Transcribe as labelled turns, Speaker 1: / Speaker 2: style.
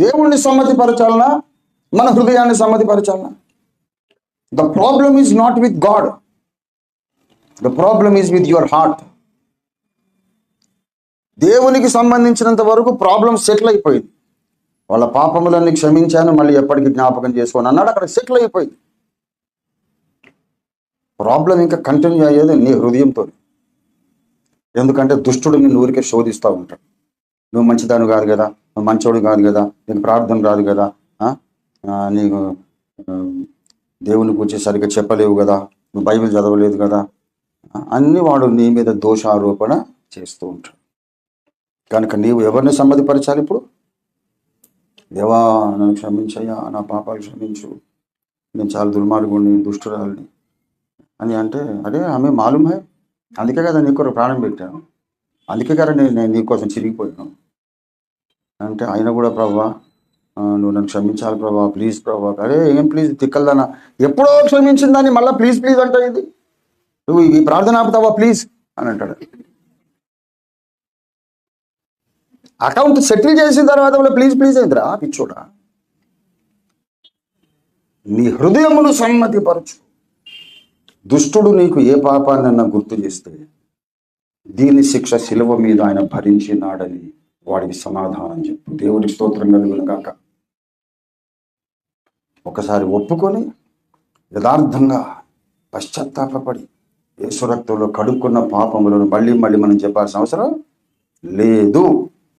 Speaker 1: దేవుణ్ణి సమ్మతిపరచాలనా? మన హృదయాన్ని సమ్మతిపరచాలనా? The problem is not with God the problem is with your heart దేవునికి సంబంధించినంత వరకు ప్రాబ్లం సెటిల్ అయిపోయింది. వాళ్ళ పాపములన్నీ క్షమించాను మళ్ళీ ఎప్పటికీ జ్ఞాపకం చేసుకోను అన్నాడు. అక్కడ సెటిల్ అయిపోయింది. ప్రాబ్లం ఇంకా కంటిన్యూ అయ్యేది నీ హృదయంతో ఎందుకంటే దుష్టుడు నిన్ను ఊరికే శోధిస్తూ ఉంటాడు. నువ్వు మంచిదాను కాదు కదా నువ్వు మంచోడు కాదు కదా నీకు ప్రార్థన రాదు కదా నీకు దేవుని గురించి సరిగ్గా చెప్పలేవు కదా నువ్వు బైబిల్ చదవలేదు కదా అన్ని వాడు నీ మీద దోషారోపణ చేస్తూ ఉంటాడు. కనుక నీవు ఎవరిని సమ్మతిపరచాలి ఇప్పుడు? దేవా నన్ను క్షమించయ్యా నా పాపాలు క్షమించు నేను చాలా దుర్మార్గుడిని దుష్టురాలని అని అంటే అరే ఆమె మాలూమ్ హై అందుకే కదా నీ కొరకు ప్రాణం పెట్టాను అందుకే కదా నేను నేను నీకోసం చిరిగిపోయాను. అంటే ఆయన కూడా ప్రభా ఆ, నువ్వు నన్ను క్షమించాలి ప్రభా ప్లీజ్ ప్రభా. అరే ఏం ప్లీజ్ తిక్కల్దానా? ఎప్పుడో క్షమించిన దాన్ని మళ్ళీ ప్లీజ్ ప్లీజ్ అంటే ఇది. నువ్వు ఈ ప్రార్థన ఆపుతావా ప్లీజ్ అని అంటాడు. అకౌంట్ సెటిల్ చేసిన తర్వాత మళ్ళీ ప్లీజ్ ప్లీజ్ అయిందిరా పిచ్చోడా? నీ హృదయమును సమ్మతిపరచు. దుష్టుడు నీకు ఏ పాపాన్నన్నా గుర్తు చేస్తే దీని శిక్ష శిలువ మీద ఆయన భరించినాడని వాడికి సమాధానం చెప్పు. దేవుడికి స్తోత్రం కలుగును కాక ఒకసారి ఒప్పుకొని యథార్థంగా పశ్చాత్తాపడి యేసు రక్తంలో కడుక్కున్న పాపములను మళ్ళీ మళ్ళీ మనం చెప్పాల్సిన అవసరం లేదు.